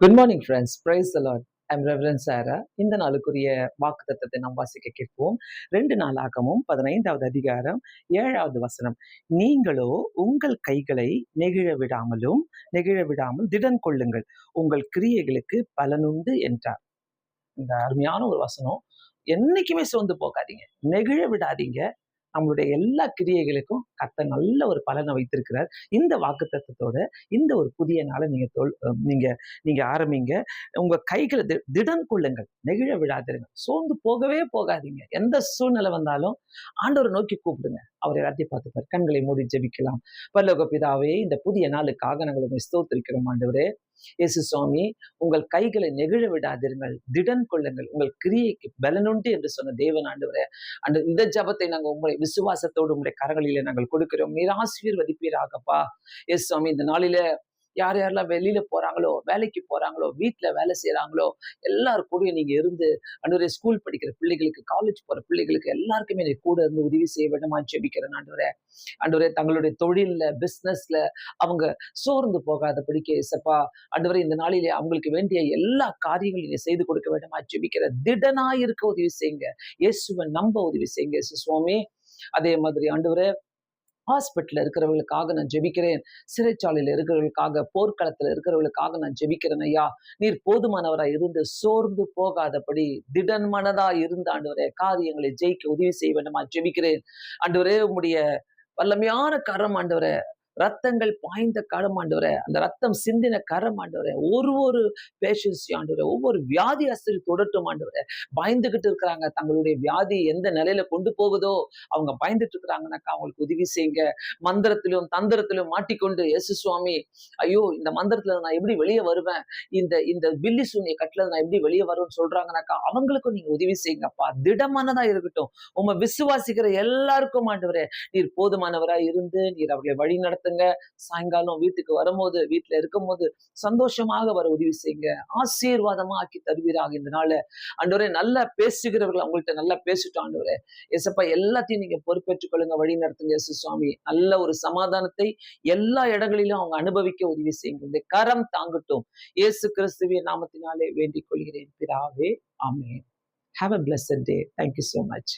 Good morning friends praise the Lord I'm reverend Sarah இந்த நாளுக்குரிய வாக்கு தத்துவத்தை நாம் வாசிக்க கேட்போம். ரெண்டு நாளாகமும் பதினைந்தாவது அதிகாரம் ஏழாவது வசனம். நீங்களோ உங்கள் கைகளை நெகிழ விடாமலும் நெகிழ விடாமல் திடன் கொள்ளுங்கள். உங்கள் கிரியைகளுக்கு பலனுண்டு என்றார். இந்த அருமையான ஒரு வசனம். என்னைக்குமே சோர்ந்து போகாதீங்க. நெகிழ விடாதீங்க. நம்மளுடைய எல்லா கிரியைகளுக்கும் கத்த நல்ல ஒரு பலனை வைத்திருக்கிறார். இந்த வாக்கு தத்துவத்தோட இந்த ஒரு புதிய நாளை நீங்க தோல் நீங்க நீங்க ஆரம்பிங்க. உங்க கைகளை தி- திடன் கொள்ளுங்கள். நெகிழ விடாதிருங்க சோர்ந்து போகவே போகாதீங்க. எந்த சூழ்நிலை வந்தாலும் ஆண்டவரை நோக்கி கூப்பிடுங்க. அவர் எல்லாத்தையும் பார்த்துப்பார் கண்களை மூடி ஜெபிக்கலாம். பல்லோக பிதாவே இந்த புதிய நாளுக்காக நாங்கள் உங்களை ஸ்தோத்திரிக்கிறோம் ஆண்டவரே. இயேசு சுவாமி உங்கள் கைகளை நெகிழ விடாதிருங்கள். திடன் கொள்ளுங்கள். உங்கள் கிரியைக்கு பலனுண்டு என்று சொன்ன தேவன் ஆண்டவரே. அந்த இந்த ஜபத்தை நாங்கள் உங்களை விசுவாசத்தோடு உங்களுடைய கரங்களிலே நாங்கள் கொடுக்கிறோம். நீர் ஆசீர்வதிப்பீராகப்பா. எஸ் சுவாமி இந்த நாளில யார் யாரெல்லாம் வெளியில போறாங்களோ வேலைக்கு போறாங்களோ வீட்டில் வேலை செய்யறாங்களோ எல்லாரும் கூடயும் நீங்க இருந்து அன்றுவரே ஸ்கூல் படிக்கிற பிள்ளைகளுக்கு காலேஜ் போற பிள்ளைகளுக்கு எல்லாருக்குமே நீ கூட இருந்து உதவி செய்ய வேண்டுமா? ஜெபிக்கிறேன் ஆண்டவரே. ஆண்டவரே தங்களுடைய தொழில்ல பிசினஸ்ல அவங்க சோர்ந்து போகாத பிடிக்க இசப்பா ஆண்டவரே இந்த நாளிலே அவங்களுக்கு வேண்டிய எல்லா காரியங்களும் நீங்க செய்து கொடுக்க வேண்டுமா? ஜெபிக்கிற திடனா இருக்க உதவி செய்யுங்க. இயேசுவை நம்ப உதவி செய்யுங்க. இயேசு சுவாமி அதே மாதிரி ஆண்டவரே ஹாஸ்பிட்டல்ல இருக்கிறவர்களுக்காக நான் ஜெபிக்கிறேன். சிறைச்சாலையில இருக்கிறவர்களுக்காக போர்க்களத்துல இருக்கிறவர்களுக்காக நான் ஜெபிக்கிறேன் ஐயா. நீர் போதுமானவராய் இருந்து சோர்ந்து போகாதபடி திடன் மனதா இருந்து ஆண்டு காரியங்களை ஜெயிக்க உதவி செய்ய வேண்டுமா? ஜெபிக்கிறேன். ஆண்டவரே உடைய வல்லமையான கரம் ஆண்டவரே ரத்தங்கள் பாய்ந்த காலம் ஆண்டவரே அந்த ரத்தம் சிந்தின கரம் ஆண்டவரே ஒரு ஒரு பேஷன்ஸையும் ஆண்டவரே ஒவ்வொரு வியாதி அசரி தொடட்டும் ஆண்டவரே. பயந்துகிட்டு இருக்கிறாங்க தங்களுடைய வியாதி எந்த நிலையில கொண்டு போகுதோ அவங்க பயந்துட்டு இருக்கிறாங்கனாக்கா அவங்களுக்கு உதவி செய்யுங்க. மந்திரத்திலும் தந்திரத்திலும் மாட்டிக்கொண்டு இயேசு சுவாமி ஐயோ இந்த மந்திரத்துல நான் எப்படி வெளியே வருவேன்? இந்த இந்த பில்லி சூனிய கட்டுல நான் எப்படி வெளியே வருவேன்னு சொல்றாங்கனாக்கா அவங்களுக்கும் நீங்க உதவி செய்யுங்கப்பா. திடமானதா இருக்கட்டும். உங்க விசுவாசிக்கிற எல்லாருக்கும் ஆண்டவரே நீர் போதுமானவரா இருந்து நீர் அவர்களை வழி நடத்துங்க சாயங்காலம் வீட்டுக்கு வரும்போது வீட்டுல இருக்கும்போது சந்தோஷமாக வர உதவி செய்யுங்க. ஆசீர்வாதமா ஆக்கி தருவீராக இந்த நாள். ஆண்டவரே நல்லா பேசுகிறவர்கள் அவங்கள்ட்ட நல்லா பேசிட்டோம் ஆண்டவரே. எசப்பா எல்லாத்தையும் நீங்க பொறுப்பேற்றுக் கொள்ளுங்க. வழி நடத்துங்க எசு சுவாமி. நல்ல ஒரு சமாதானத்தை எல்லா இடங்களிலும் அவங்க அனுபவிக்க உதவி செய்யுங்க. இந்த கரம் தாங்கட்டும். இயேசு கிறிஸ்துவின் நாமத்தினாலே வேண்டிக் கொள்கிறேன். பிராவே ஆமே have a blessed day thank you so much